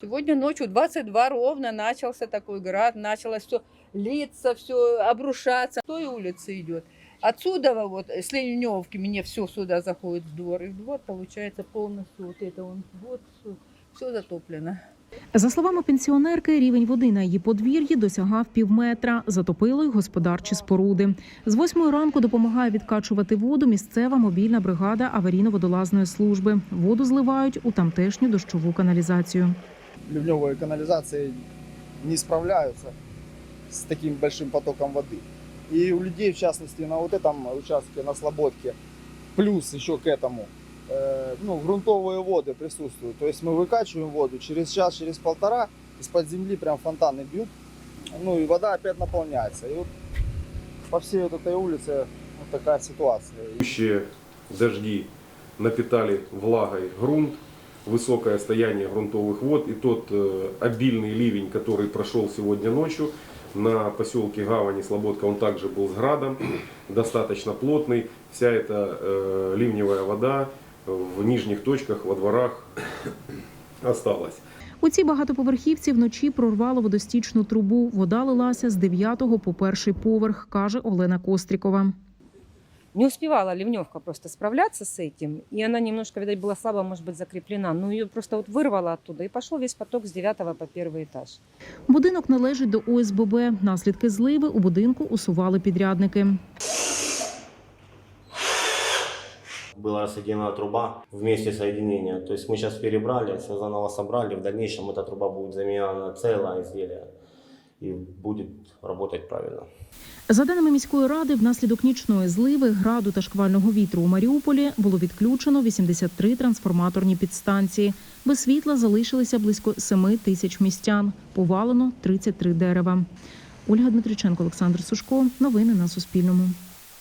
Сегодня ночью 22 ровно начался такой град, началось все литься, все обрушаться. Той улицы идет. Отсюда вот, с Лениневки мне все сюда заходит в двор. И в двор получается полностью вот это он, вот все, все затоплено. За словами пенсіонерки, рівень води на її подвір'ї досягав півметра. Затопило й господарчі споруди. З восьмої ранку допомагає відкачувати воду місцева мобільна бригада аварійно-водолазної служби. Воду зливають у тамтешню дощову каналізацію ливневые канализации не справляются с таким большим потоком воды. И у людей, в частности, на вот этом участке, на Слободке, плюс еще к этому, э, ну, грунтовые воды присутствуют. То есть мы выкачиваем воду, через час, через полтора из-под земли прям фонтаны бьют, ну и вода опять наполняется. И вот по всей вот этой улице вот такая ситуация. Идущие дожди напитали влагой грунт, высокое стояние грунтовых вод и тот э, обильный ливень, который прошел сегодня ночью на поселке Гавани Слободка, он также был с градом, достаточно плотный. Вся эта э, ливневая вода в нижних точках во дворах осталась. У цій багатоповерхівці вночі прорвало водостічну трубу. Вода лилася з 9 по перший поверх, каже Олена Кострікова. Не успевала ливневка просто справляться с этим, и она немножко, видать, была слабо, может быть, закреплена. Ну, ее просто вот вырвало оттуда, и пошел весь поток с 9 по первый этаж. Будинок належить до ОСББ. Наслідки зливи у будинку усували підрядники. была соединена труба вместе соединения. То есть мы сейчас перебрали, все заново собрали. В дальнейшем эта труба будет заменена на целое изделие и будет работать правильно. За даними міської ради, внаслідок нічної зливи, граду та шквального вітру у Маріуполі було відключено 83 трансформаторні підстанції. Без світла залишилися близько 7 тисяч містян. Повалено 33 дерева. Ольга Дмитриченко, Олександр Сушко. Новини на Суспільному.